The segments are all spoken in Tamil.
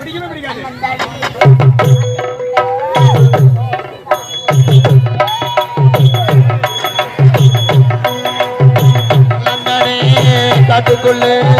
பிடிக்கவே பிடிக்காது. காட்டுக்குள்ளே.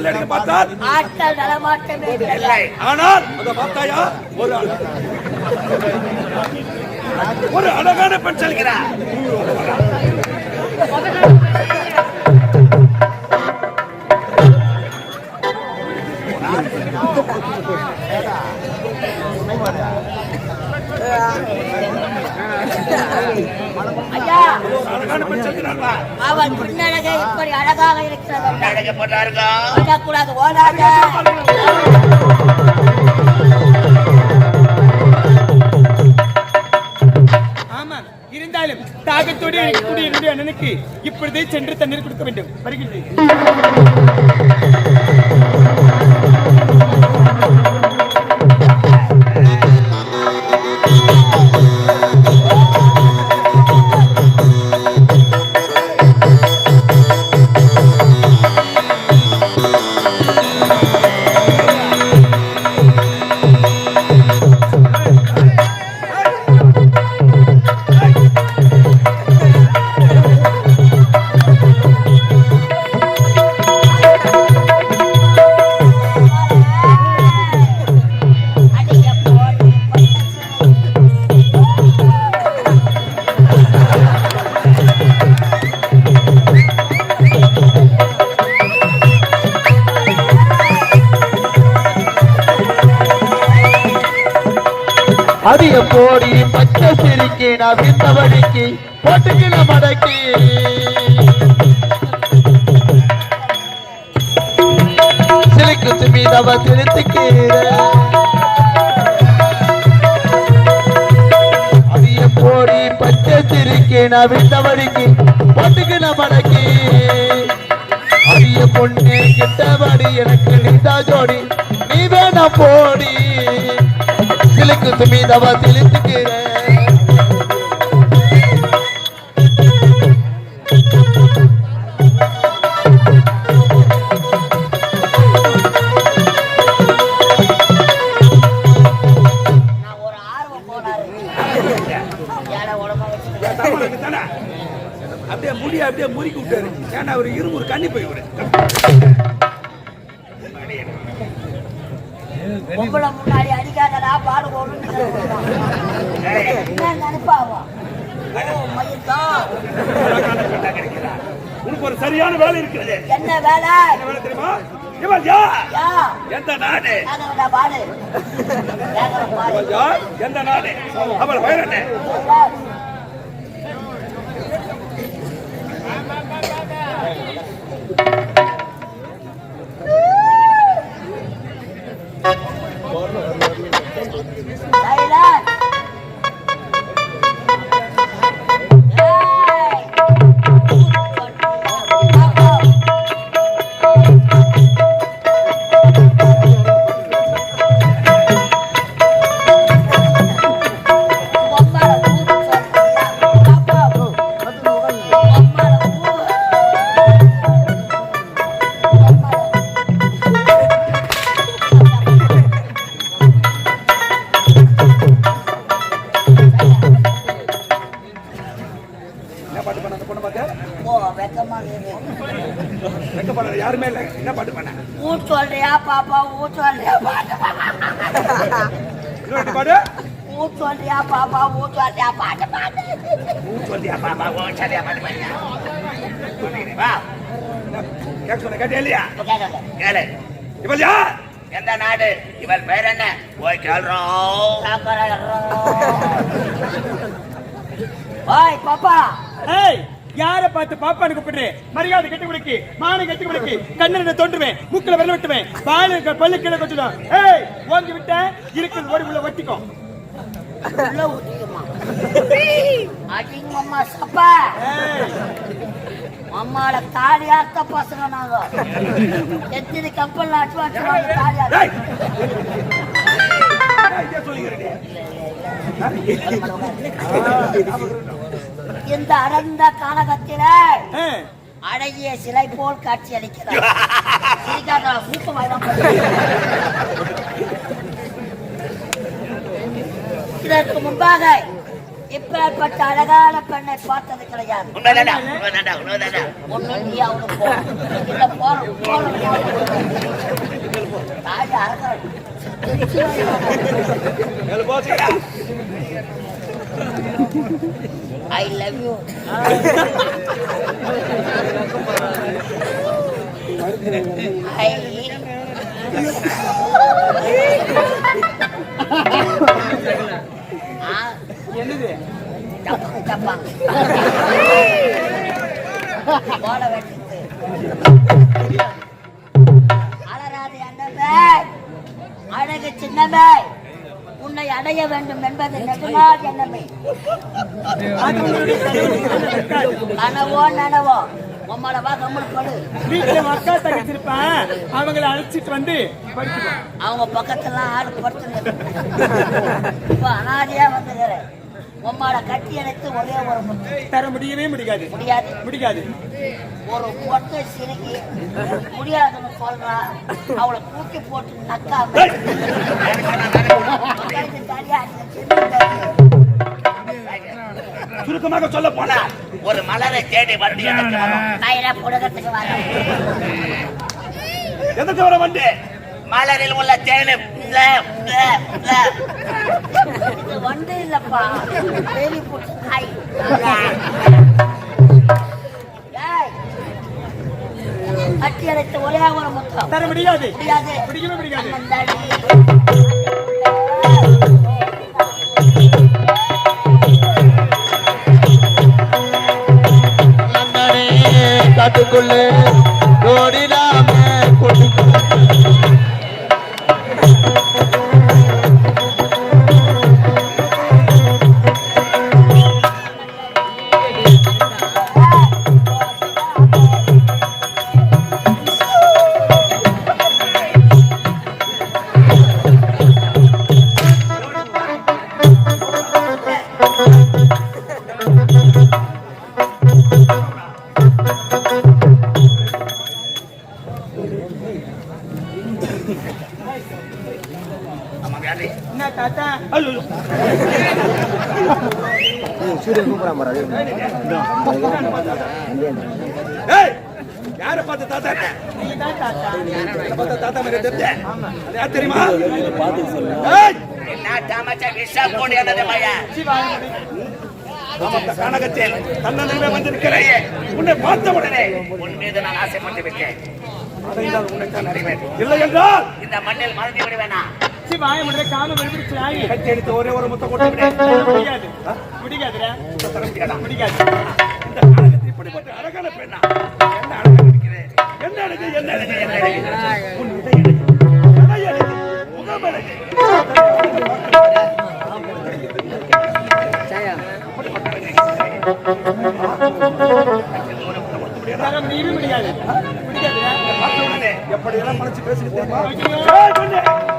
கொள்ளையடிக்க பார்த்தால் ஆட்கள் நடமாட்டமே இல்லை. ஆனால் அதை பார்த்தாயா? ஒரு ஒரு அழகான பெண் செல்கிறார். செல்கிறார்களா அவன் பின்னழகை இப்படி அழகாக இருக்கிறது அழகப்பட்டாருங்க ஓடாத இருந்தாலும் தாகத்தோடு இருக்கக்கூடிய என்னுடைய அண்ணனுக்கு இப்பொழுதே சென்று தண்ணீர் கொடுக்க வேண்டும். வருகின்றேன். சிரிக்கி நான் போட்டுக்கின மடக்கி. சிலுக்கு துமிதவ திருத்துக்கீர அடிய போடி பச்சை சிரிக்கி நான் வித்தவழிக்கு போட்டுக்கின மடக்கி. அடிய பொண்ணு கிட்டபடி எனக்கு நீதா ஜோடி நீ வேணா போடி. சிலுக்கு துமிதவ சிலுத்துக்கிற எந்த நாடு? எந்த நாடு? அவள் வயர் என்ன? சைலன் சொல்லியா பாப்பா சரியா பாட்டு இல்லையா கேளு இவள் யார் எந்த நாடு இவள் பேர் என்ன போய் கேள்றோம் ஓய் பாப்பா ஏய் யார பார்த்து பாப்பான்னு கூப்பிடுற மரியாதை கட்டி கொடுக்கு மானை கட்டி கொடுக்கு கண்ணனை தோன்றுவேன் மூக்கில் விரல விட்டுவேன் பாலு பல்லு கீழே கொட்டிடும் ஏய் ஓங்கி விட்ட இருக்கிறது ஓடி உள்ள ஒட்டிக்கும் ஊத்திக்குமா அடிங்கம்மா சப்பா. அம்மாவோட தாலியாத்த பசங்க நாங்க. எத்தனை கப்பல்ல அட்டு அட்டு வாங்க தாலியாத்த? இந்த அடர்ந்த காலகத்தில அழகிய சிலை போல் காட்சி அளிக்கிறார். இதற்கு முன்பாக இப்பேற்பட்ட அழகான பெண்ணை பார்த்தது கிடையாது. ஐ லவ் யூ ஐ ஆ என்னது டப்பாங்க டப்பாங்க போட வெட்டிட்டு அலராது அண்ணமே அழகு சின்னமே உன்னை அடைய வேண்டும் என்பது நெடுநாள் எண்ணமே கனவோ நனவோ உம்மளை வா கம்மல் படு வீட்டுல மக்கா தங்கிச்சிருப்பேன் அவங்கள அழைச்சிட்டு வந்து அவங்க பக்கத்துல ஆடு படுத்து இப்ப அனாதையா வந்துக்கிறேன் உம்மளை கட்டி அணைத்து ஒரே ஒரு முத்து. தர முடியவே முடியாது. முடியாது. முடியாது. ஒரு பொட்டு சிரிக்கி முடியாதுன்னு சொல்றா அவளை கூட்டி போட்டு நக்காம. சுருக்கமாக சொல்ல போனா ஒரு மலரை தேடி மறுபடியும். நைரா புடகத்துக்கு வரேன். எதுக்கு வர வந்து மலரில் உள்ள தேனு வண்டு இல்லப்பா நாய் ஏய், கட்டி அடைத்த ஒரே ஒரு முத்தம். தர முடியாது. முடியாது. முடியவே முடியாது. கண்ணந்தாடி. நந்தனே காட்டுக்குள்ளே. தாத்தா தாத்தா. மாதிரி தெரிஞ்ச யார் தெரியுமா? சிவாய ஆமாப்பா, கனகத்தில் தன்னந்தனிமே வந்திருக்கிறேன் உன்னை பார்த்த உடனே உன் மீது நான் ஆசைப்பட்டு விட்டேன். அடைந்தால் உன்னைத்தான் அறிவேன் இல்லை என்றால் இந்த மண்ணில் மறந்து விடுவேனா? சிவாய முடிய காம விடுபிடிச்சு ஆகி கட்டி எடுத்து ஒரே ஒரு முத்தம் கொண்டு விடு. முடியாது. முடியாதுடா. முடியாதா? இந்த நாடகத்தில் இப்படிப்பட்ட அழகான பெண்ணா. என்ன முடியாது எப்படி எல்லாம் மனசு பேசிட்டு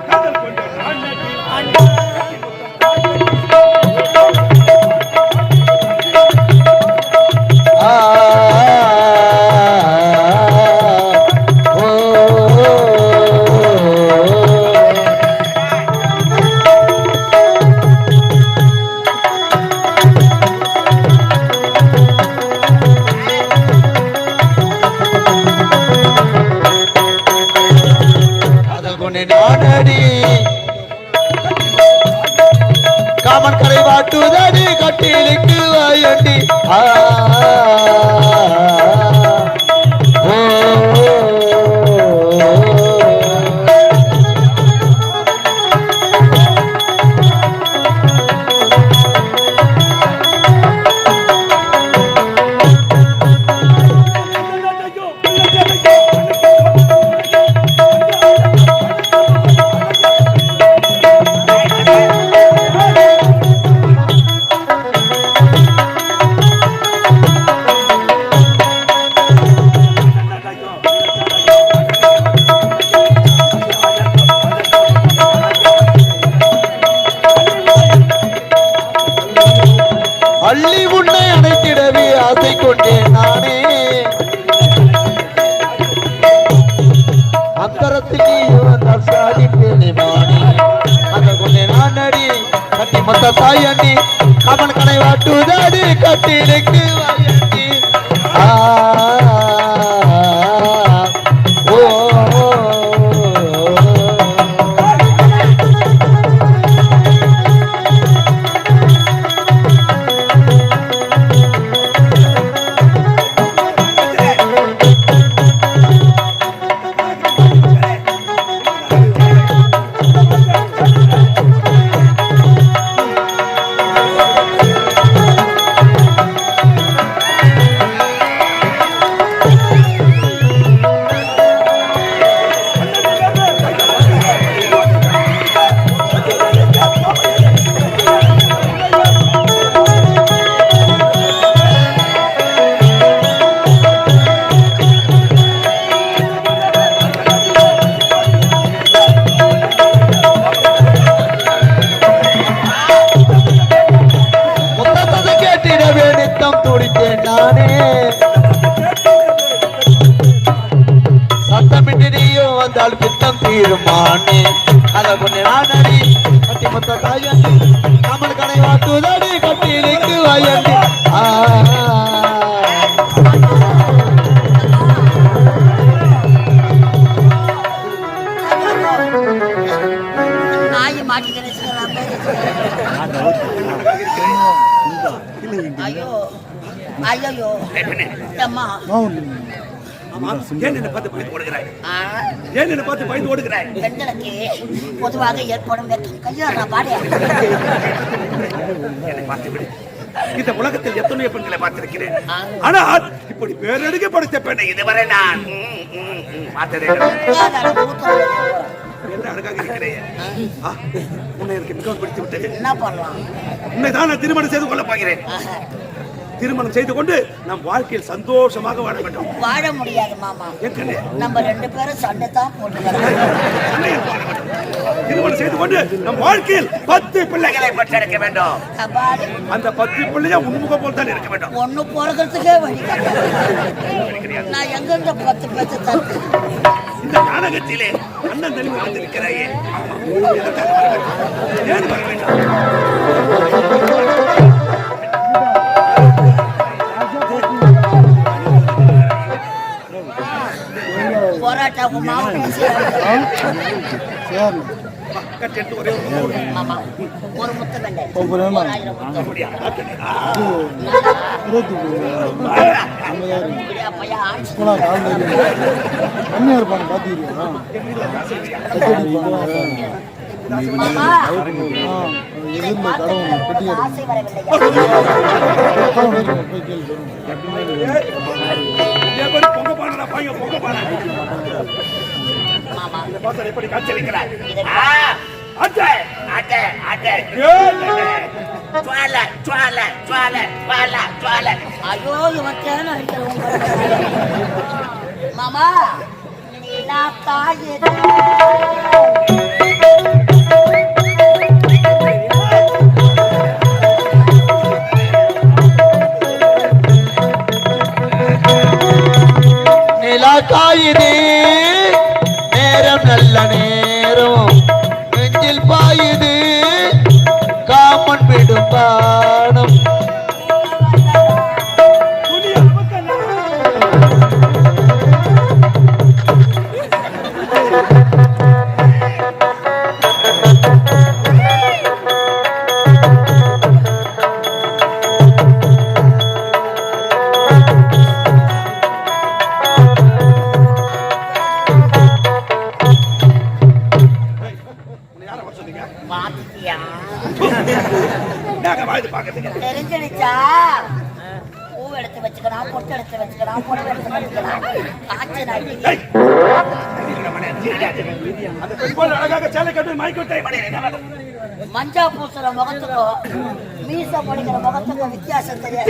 காமன் கடை வாட்டுதடி கட்டிலுக்கு வாயண்டி. ஆ. ஆ வந்தால் பித்தம் தீருமானே? அதை அடி கட்டி மொத்த தாயண்டி கமல் கனை வாட்டுதடி கட்டிலுக்கு வயண்டி. ஐயோ ஐயோ அம்மா. ஆமா. ஏன் என்ன பார்த்து பயந்து ஓடுகிறாய்? ஏன் என்ன பார்த்து பயந்து ஓடுகிறாய்? பெண்களுக்கு பொதுவாக ஏற்படும் கையாடுற என்னை பார்த்து விடு. இந்த உலகத்தில் எத்தனையோ பெண்களை பார்த்திருக்கிறேன். ஆனால் இப்படி பேரெடுக்க படைத்த பெண்ணை இதுவரை நான் பார்த்ததே இல்லை. என்ன அழகாக இருக்கிறேன் உன்னை எனக்கு மிகவும் பிடித்து விட்டது என்ன பண்ணலாம்? உன்னை தான் நான் திருமணம் செய்து கொள்ளப் போகிறேன். திருமணம் செய்து கொண்டு நம் வாழ்க்கையில் சந்தோஷமாக வாழ வேண்டும். வாழ முடியாது மாமா. நம்ம ரெண்டு பேரும் சண்டை தான் வேண்டும். திருமணம் செய்து கொண்டு நம் வாழ்க்கையில் பத்து பிள்ளைகளை பெற்றெடுக்க வேண்டும். அந்த பத்து பிள்ளைய உன்முகம் போல் தான் இருக்க வேண்டும். ஒண்ணு பிறக்கிறதுக்கே வழி. நான் எங்கிருந்த பத்து பத்து தட்டு இந்த நாடகத்திலே அண்ணன் தனிமை வந்திருக்கிறாயே? ஏன் வர வேண்டும்? போராட்டம் உங்க கட்டி எடுத்து ஒரே ஆயிரம் இருப்பாங்க பாத்தீங்களா மாமா எதிர்ல கடவுள் எப்படி காட்சியளிக்கிறார்? அட்டை, அட்டை, அட்டை. சுவால, சுவால, சுவால, சுவால, சுவால. ஐயோ இவன் தேன மாமா காயுதே நேரம் நல்லனே. நாங்க சேலை கட்டு மைக்கு டைம் மஞ்சா பூசுற முகத்துக்கும் மீச படிக்கிற முகத்துக்கும் வித்தியாசம் தெரியாது.